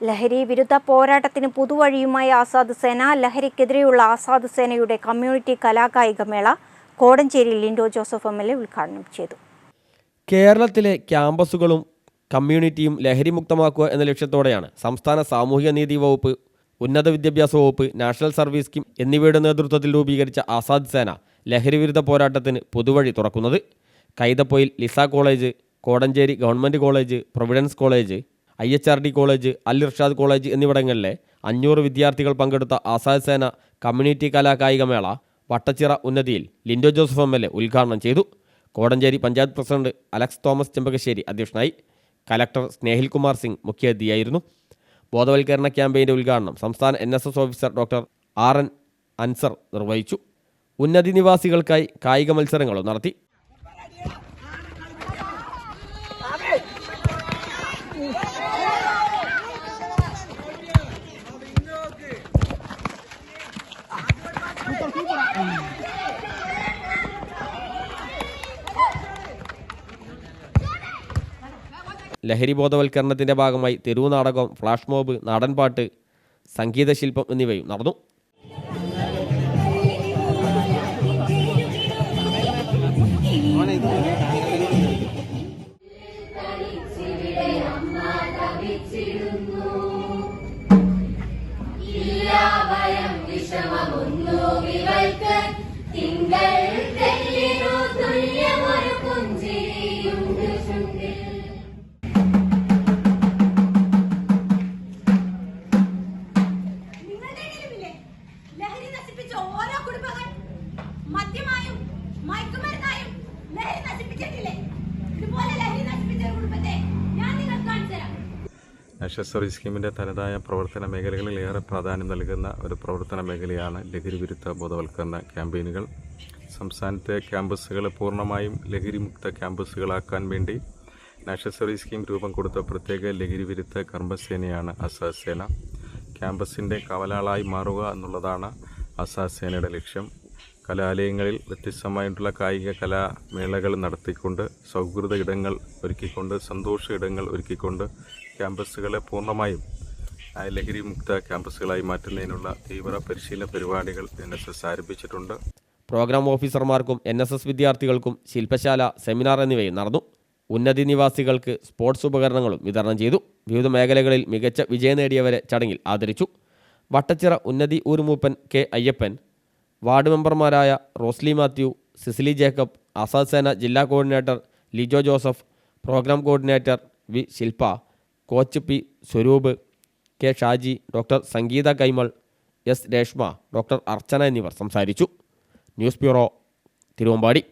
ലഹരി വിരുദ്ധ പോരാട്ടത്തിന് പുതുവഴിയുമായി ആസാദ് സേന ലഹരിക്കെതിരെയുള്ള ആസാദ് സേനയുടെ കമ്മ്യൂണിറ്റി കലാകായിക മേള Kodanchery Linto Joseph M L A ഉദ്ഘാടനം ചെയ്തു. കേരളത്തിലെ ക്യാമ്പസുകളും കമ്മ്യൂണിറ്റിയും ലഹരിമുക്തമാക്കുക എന്ന ലക്ഷ്യത്തോടെയാണ് സംസ്ഥാന സാമൂഹിക നീതി വകുപ്പ് ഉന്നത വിദ്യാഭ്യാസ വകുപ്പ് നാഷണൽ സർവീസ് സ്കീം എന്നിവയുടെ നേതൃത്വത്തിൽ രൂപീകരിച്ച ആസാദ് സേന ലഹരി വിരുദ്ധ പോരാട്ടത്തിന് പുതുവഴി തുറക്കുന്നത് Kaithappoyil Lisa college Kodanchery government college providence college I H R D college Al Irshad college എന്നിവിടങ്ങളിലെ അഞ്ഞൂറ് വിദ്യാർത്ഥികൾ പങ്കെടുത്ത ആസാദ് സേന കമ്മ്യൂണിറ്റി കലാകായികമേള കായിക മേള വട്ടച്ചിറ ഉന്നതിയിൽ Linto Joseph M L A ഉദ്ഘാടനം ചെയ്തു. കോടഞ്ചേരി പഞ്ചായത്ത് പ്രസിഡന്റ് അലക്സ് തോമസ് ചെമ്പകശ്ശേരി അധ്യക്ഷനായി കലക്ടർ സ്നേഹിൽ കുമാർ സിംഗ് മുഖ്യാതിഥിയായിരുന്നു. ബോധവൽക്കരണ ക്യാമ്പയിന്റെ ഉദ്ഘാടനം സംസ്ഥാന N S S officer doctor R N Ansar നിർവഹിച്ചു. ഉന്നതി നിവാസികൾക്കായി കായിക മത്സരങ്ങളും നടത്തി. ലഹരി ബോധവൽക്കരണത്തിന്റെ ഭാഗമായി തെരുവു നാടകം ഫ്ലാഷ് മോബ് നാടൻപാട്ട് സംഗീതശില്പം എന്നിവയും നടന്നു. തിങ്കൾ തെല്ലിനു തുല്യമൊരു പുഞ്ചിരിയുണ്ട് ചുണ്ടിൽ. ലഹരി നശിപ്പിച്ച ഓരോ കുടുംബങ്ങൾ മദ്യമായും മയക്കുമരുന്നായും നാഷണൽ സർവീസ് സ്കീമിന്റെ തനതായ പ്രവർത്തന മേഖലകളിൽ ഏറെ പ്രാധാന്യം നൽകുന്ന ഒരു പ്രവർത്തന മേഖലയാണ് ലഹരി വിരുദ്ധ ബോധവൽക്കരണ ക്യാമ്പയിനുകൾ. സംസ്ഥാനത്തെ ക്യാമ്പസുകളെ പൂർണമായും ലഹരിമുക്ത ക്യാമ്പസുകളാക്കാൻ വേണ്ടി നാഷണൽ സർവീസ് സ്കീം രൂപം കൊടുത്ത പ്രത്യേക ലഹരി വിരുദ്ധ കർമ്മസേനയാണ് അസാസേന. ക്യാമ്പസിന്റെ കവലാളായി മാറുക എന്നുള്ളതാണ് അസാസേനയുടെ ലക്ഷ്യം. കലാലയങ്ങളിൽ വ്യത്യസ്തമായിട്ടുള്ള കായിക കലാമേളകൾ നടത്തിക്കൊണ്ട് സൗഹൃദ ഇടങ്ങൾ ഒരുക്കിക്കൊണ്ട് സന്തോഷ ഇടങ്ങൾ ഒരുക്കിക്കൊണ്ട് ക്യാമ്പസുകളെ പൂർണമായും ലഹരി മുക്ത ക്യാമ്പസുകളായി മാറ്റുന്നതിനുള്ള തീവ്ര പരിശീലന പരിപാടികൾ എൻ എസ് എസ് ആരംഭിച്ചിട്ടുണ്ട്. പ്രോഗ്രാം ഓഫീസർമാർക്കും എൻ എസ് എസ് വിദ്യാർത്ഥികൾക്കും ശില്പശാല സെമിനാർ എന്നിവയും നടന്നു. ഉന്നതി നിവാസികൾക്ക് സ്പോർട്സ് ഉപകരണങ്ങളും വിതരണം ചെയ്തു. വിവിധ മേഖലകളിൽ മികച്ച വിജയം നേടിയവരെ ചടങ്ങിൽ ആദരിച്ചു. വട്ടച്ചിറ ഉന്നതി ഊരുമൂപ്പൻ കെ അയ്യപ്പൻ വാർഡ് മെമ്പർമാരായ റോസ്ലി മാത്യു സിസിലി ജേക്കബ് ആസാദ് സേന ജില്ലാ coordinator Lijo Joseph programme coordinator V Shilpa coach P Swaroop K Shaji doctor Sangeetha Kaimal S Reshma doctor Archana എന്നിവർ സംസാരിച്ചു. News bureau Thiruvambady.